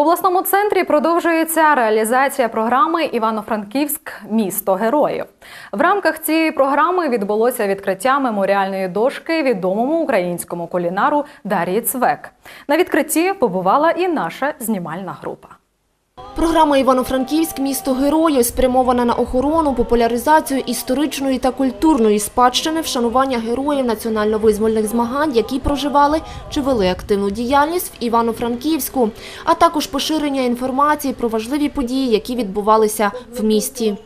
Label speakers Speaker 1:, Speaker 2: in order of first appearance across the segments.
Speaker 1: В обласному центрі продовжується реалізація програми Івано-Франківськ місто героїв. В рамках цієї програми відбулося відкриття меморіальної дошки відомому українському кулінару Дар'ї Цвек. На відкритті побувала і наша знімальна група.
Speaker 2: Програма Івано-Франківськ місто героїв спрямована на охорону, популяризацію історичної та культурної спадщини, вшанування героїв національно-визвольних змагань, які проживали чи вели активну діяльність в Івано-Франківську, а також поширення інформації про важливі події, які відбувалися в місті.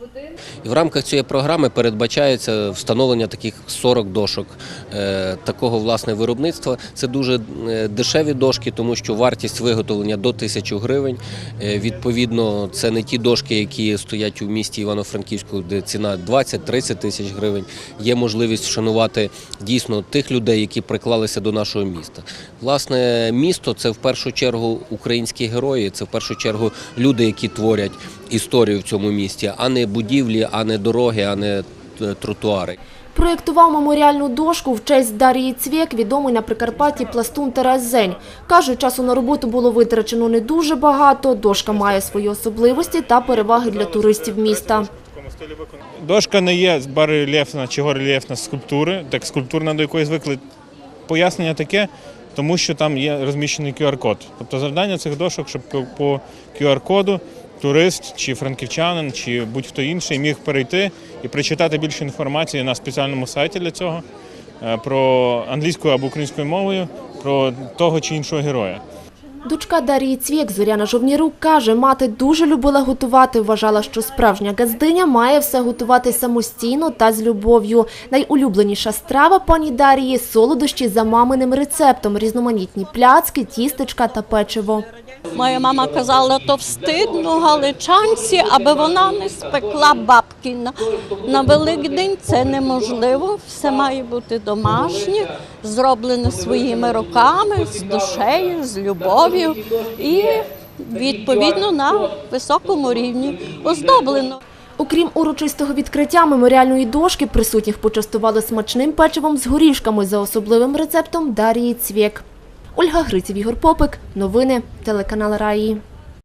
Speaker 3: І в рамках цієї програми передбачається встановлення таких 40 дошок е, такого власне виробництва. Це дуже е, дешеві дошки, тому що вартість виготовлення до 1000 гривень. Е, Відповідно, це не ті дошки, які стоять у місті Івано-Франківську, де ціна 20-30 тисяч гривень. Є можливість вшанувати дійсно тих людей, які приклалися до нашого міста. Власне, місто це в першу чергу українські герої, це в першу чергу люди, які творять історію в цьому місті, а не будівлі, а не дороги, а не е, тротуари.
Speaker 2: Проєктував меморіальну дошку в честь Дарії Цвєк, відомий на Прикарпатті пластун Тарас Зень. Каже, часу на роботу було витрачено не дуже багато. Дошка має свої особливості та переваги для туристів міста.
Speaker 4: Дошка не є барельєфна чи горельєфна скульптури, так скульптурна, до якої звикли. Пояснення таке, тому що там є розміщений QR-код. Тобто завдання цих дошок, щоб по- по QR-коду турист чи франківчанин, чи будь-хто інший міг перейти і прочитати більше інформації на спеціальному сайті для цього е, про англійською або українською мовою, про того чи іншого героя.
Speaker 2: Дочка Дарії Цвєк Зоряна Жовнірук каже, мати дуже любила готувати. Вважала, що справжня газдиня має все готувати самостійно та з любов'ю. Найулюбленіша страва пані Дарії – солодощі за маминим рецептом, різноманітні пляцки, тістечка та печиво.
Speaker 5: Моя мама казала, то встидно галичанці, аби вона не спекла бабкіна. На Великдень це неможливо. Все має бути домашнє, зроблене своїми руками, з душею, з любов'ю і відповідно на високому рівні оздоблено.
Speaker 2: Окрім урочистого відкриття меморіальної дошки, присутніх почастували смачним печивом з горішками за особливим рецептом Дарії Цвєк. Ольга Гриців, Ігор Попик. Новини. Телеканал Раї.